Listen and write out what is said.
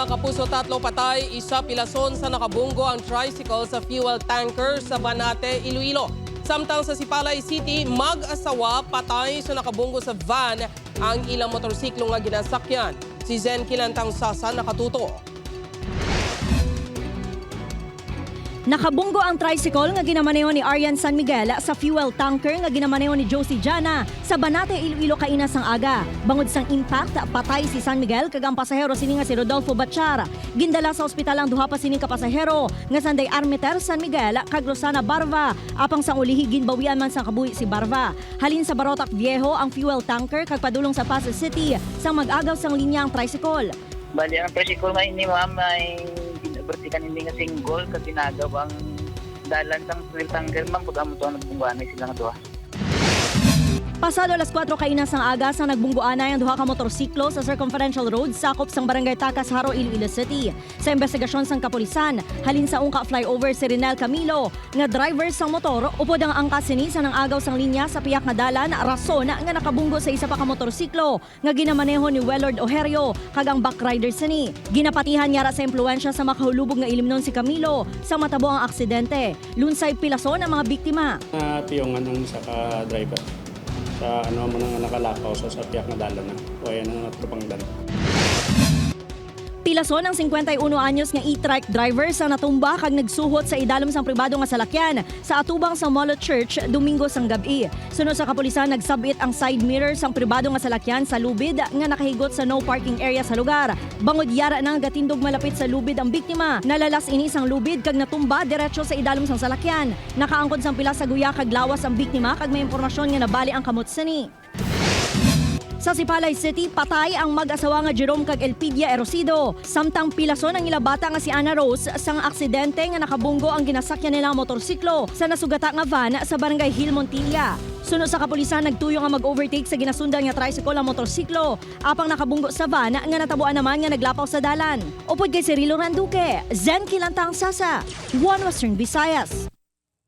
Mga kapuso tatlo patay, isa pilason sa nakabunggo ang tricycle sa fuel tanker sa Banate, Iloilo. Samtang sa Sipalay City, mag-asawa patay sa nakabunggo sa van ang ilang motorsiklo nga ginasakyan. Si Zen Kilantang Sasa nakatuto. Nakabunggo ang tricycle nga ginamaneho ni Arian San Miguel sa fuel tanker nga ginamaneho ni Josie Jana sa Banate, Iloilo kainas ang aga. Bangod sang impact, patay si San Miguel kag ang pasahero sini nga si Rodolfo Batchar. Gindala sa ospital ang duha pa sining kapasahero nga sanday Armeter San Miguel kag Rosana Barva. Apang sang ulihi ginbawian man sang kabuhi si Barva. Halin sa Barotac Viejo ang fuel tanker kag padulong sa Pasay City sang mag-agaw sang linya ang tricycle. Bali, ang tricycle nga ini ma'am ay ginabertikan hindi nga single kasi ginagawa ang dalan sang tanker ma'am pag amo to ang nagbungguan sila nga duha. Pasado alas 4 kainas ang aga sa nagbungguanay ang duha ka motorsiklo sa Circumferential Road sakop sang Barangay Takas, Haro, Iloilo City. Sa investigasyon sang kapulisan, halin sa ungka flyover si Rinel Camilo nga driver sang motor upod ang angkas sini sa nang agaw sang linya sa piyak nga dalan rason nga nakabunggo sa isa pa ka motorsiklo nga ginamaneho ni Wellord Oherio kag ang backrider sini. Ginapatihan niya ra sa impluensya sa makahulubog nga ilimnon si Camilo sa matabo ang aksidente. Lunsay pilason ang mga biktima. na piyongan ng sa ka-driver sa ano mo nang nakalakaw sa sa piyak na dala na o ayan ang natropang dala. Pilason ang 51 anyos nga e-trike driver sa natumba kag nagsuhot sa idalom sang pribado nga salakyan sa atubang sa Molo Church Domingo sang gabi. Sunod sa kapulisan nagsabit ang side mirror sang pribado nga salakyan sa lubid nga nakahigot sa no parking area sa lugar. Bangod yara nang gatindog malapit sa lubid ang biktima. Nalalas ini sang lubid kag natumba diretso sa idalom sang salakyan. Nakaangkod sang pila sa guya kag lawas ang biktima kag may impormasyon nga nabali ang kamot sini. Sa Sipalay City, patay ang mag-asawa nga Jerome kag Elpidia Erosido. Samtang pilason ang ilabata nga si Ana Rose sang aksidente nga nakabunggo ang ginasakyan nilang motorsiklo sa nasugata nga van sa barangay Hill Montilla. Sunod sa kapulisan, nagtuyo nga mag-overtake sa ginasundan nga tricycle ang motorsiklo. Apang nakabunggo sa van nga natabuan naman nga naglapaw sa dalan. Upod kay Cirilo Randuque, Zen Kilantang Sasa, One Western Visayas.